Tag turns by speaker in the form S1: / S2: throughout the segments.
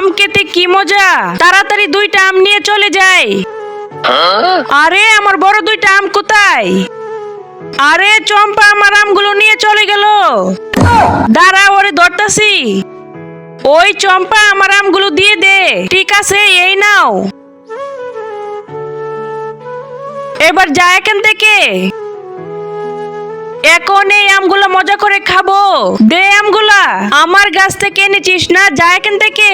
S1: আম খেতে কি মজা? তাড়াতাড়ি দুইটা আম নিয়ে চলে যাই। আরে, আমার বড় দুইটা আম কোথায়? আরে, চম্পা, আমার আমগুলো নিয়ে চলে গেল। দাঁড়া, ওরে ধরতাছি। ওই চম্পা, আমার আমগুলো দিয়ে দে। ঠিক আছে, এই নাও। এবার যা এখান থেকে। এখন এই আমগুলো মজা করে খাব। দে আমগুলা। আমার গাছ থেকে এনেছিস না? যা এখান থেকে।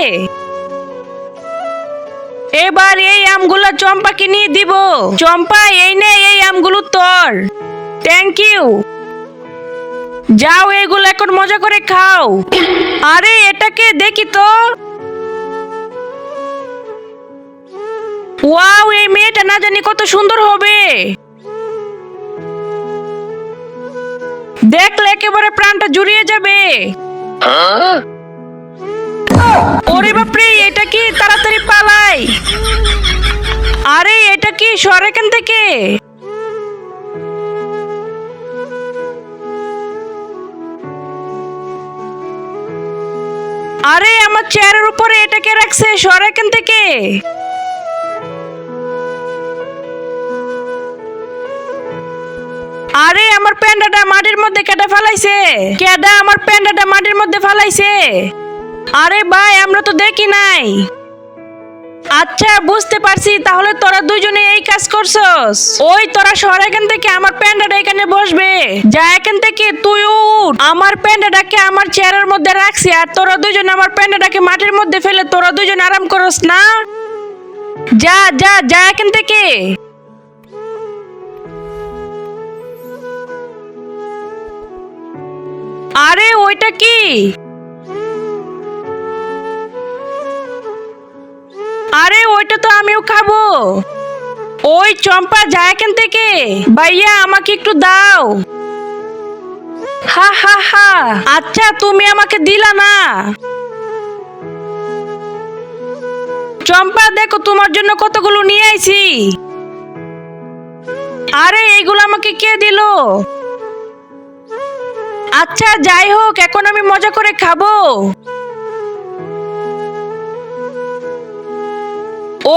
S1: এবার এই আমগুলো চম্পাকে নিয়ে দিব। চম্পা, এই নে, এই আমগুলো তোর। থ্যাংক ইউ যাও, এগুলো এখন মজা করে খাও। আরে এটাকে দেখি তো। ওয়াও এই মেয়েটা না জানি কত সুন্দর হবে। দেখলে একেবারে প্রাণটা জুড়িয়ে যাবে। ওরে বাপরে, এটা কি? তাড়াতাড়ি পালাই। আরে, এটা কি? সর এখান থেকে? আরে, আমার চেয়ারের উপরে এটাকে রাখছে? সর এখান থেকে? আরে, আমার প্যান্ডাটা মাটির ফেলাইছে? কেডা আমার প্যান্ডাটা মাটির মধ্যে ফেলাইছে? আরে ভাই, আমরা তো দেখি নাই। আচ্ছা বুঝতে পারছি, তাহলে তোরা দুজনে এই কাজ করছস? ওই তোরা শহর এখান থেকে আমার প্যান্ডাটা এখানে বসবে। যা এখান থেকে তুই উঠ। আমার প্যান্ডাটাকে আমার চেয়ারের মধ্যে রাখছি আর তোরা দুজন আমার প্যান্ডাটাকে মাটির মধ্যে ফেলে তোরা দুজন আরাম করস না? যা যা যা এখান থেকে। ওইটা কি? আরে, ওইটা তো আমিও খাব। ওই চম্পা, যায় এখান থেকে। ভাইয়া, আমাকে একটু দাও। হা হা হা। আচ্ছা তুমি আমাকে দিলা না। চম্পা, দেখো, তোমার জন্য কতগুলো নিয়ে আইছি। আরে এইগুলো আমাকে কে দিলো? আচ্ছা যাই হোক, এখন আমি মজা করে খাব।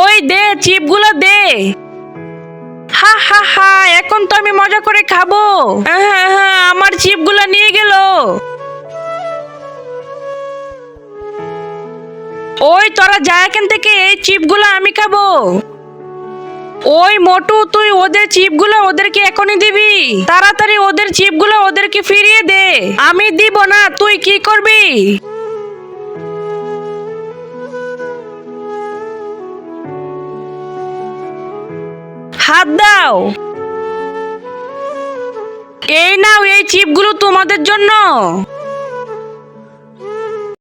S1: ওই দে, চিপগুলো দে। হা হা হা, এখন তো আমি মজা করে খাব। হ্যাঁ হ্যাঁ হ্যাঁ আমার চিপগুলো নিয়ে গেল। ওই, তোরা যা এখান থেকে, এই চিপগুলো আমি খাব। ওই মোটু, তুই ওদের চিপগুলো ওদেরকে এখনই দিবি। তাড়াতাড়ি ওদের চিপগুলো ওদেরকে ফিরিয়ে দে। আমি দিব না, তুই কি করবি? হাত দাও। এই নাও এই চিপগুলো তোমাদের জন্য।